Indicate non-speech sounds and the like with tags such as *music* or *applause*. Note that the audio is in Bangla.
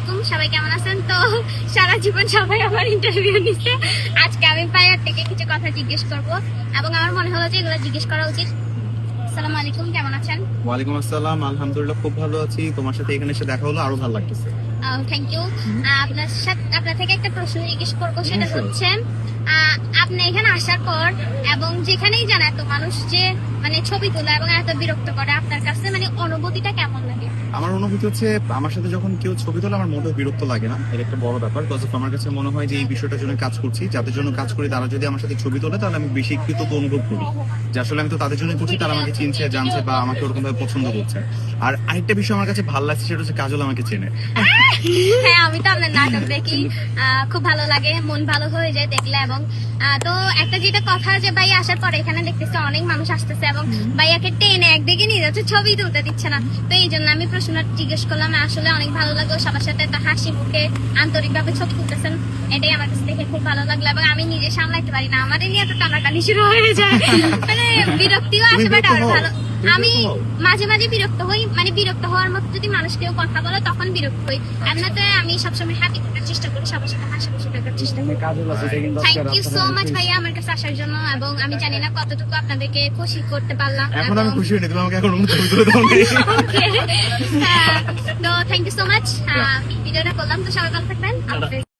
আলাইকুম সবাই কেমন আছেন? তো সারা জীবন সবাই আমার ইন্টারভিউ নিচ্ছে আজকে আমি পায়ের থেকে কিছু কথা জিজ্ঞেস করব এবং আমার মনে হলো যে এগুলো জিজ্ঞেস করা উচিত। আসসালামু আলাইকুম কেমন আছেন? ওয়ালাইকুম আসসালাম আলহামদুলিল্লাহ খুব ভালো আছি। তোমার সাথে এখানে এসে দেখা হলো আরও ভালো লাগতেছে। থ্যাংক ইউ আপনার সাথে আপনার থেকে একটা প্রশ্ন জিজ্ঞেস করব সেটা। হচ্ছে আপনি এখানে আসার পর এবং যেখানেই যান এত মানুষ যে মানে ছবি তোলা এবং এত বিরক্ত করে আপনার কাছে মানে অনুভূতিটা কেমন লাগে? আমার অনুভূতি হচ্ছে আমার সাথে যখন কেউ ছবি তোলে আমার মোটেও বিরক্ত লাগে না। এটা একটা বড় ব্যাপার বিকজ আমার কাছে মনে হয় যে এই বিষয়টার জন্য কাজ করছি। যাদের জন্য কাজ করি তারা যদি আমার সাথে ছবি তোলে তাহলে আমি বেশি কৃতজ্ঞ অনুভব করি। যে আসলে আমি তো তাদের জন্য করছি তারা আমাকে চিনছে জানছে বা আমাকে ওরকম ভাবে পছন্দ করছে। আর আরেকটা বিষয় আমার কাছে ভালো লাগছে সেটা হচ্ছে কাজল আমাকে চেনে। হ্যাঁ আমি তো আপনার নাটক দেখি। খুব ভালো লাগে মন ভালো হয়ে যায় দেখলে এবং তো একটা যেটা কথা যে ভাই আসার পরে এখানে দেখতেছে অনেক মানুষ আসতেছে এবং ভাইয়াকে টেনে একদিকে নিয়ে যাচ্ছে ছবি তুলতে দিচ্ছে না। তো এই জন্য আমি প্রশ্নটা জিজ্ঞেস করলাম আসলে অনেক ভালো লাগল সবার সাথে একটা হাসি মুখে আন্তরিকভাবে ছবি তুলতেছেন। এটাই আমার কাছে দেখে খুব ভালো লাগল এবং আমি নিজে সামলাইতে পারি না। আমাদের নিয়ে তো টানাটানি শুরু হয়ে যায়। *laughs* মানে বিরক্তিও আসবে বাট ভালো আমি মাঝে মাঝে বিরক্ত হই মানে বিরক্ত হওয়ার মতো যদি মানুষ কেউ কথা বলে তখন বিরক্ত হই। এমনিতে আমি সবসময় হ্যাপি থাকার চেষ্টা করি সবার সাথে হাসাহাসি থাকার চেষ্টা করি। থ্যাংক ইউ সো মাচ ভাইয়া আমার কাছে আসার জন্য এবং আমি জানি না কতটুকু আপনাদেরকে খুশি করতে পারলাম এখন আমি খুশি হইনি তুমি আমাকে এখন ছবি তুলে দাও. তো থ্যাংক ইউ সো মাচ ভিডিওটা করলাম তো সবাই ভালো থাকবেন।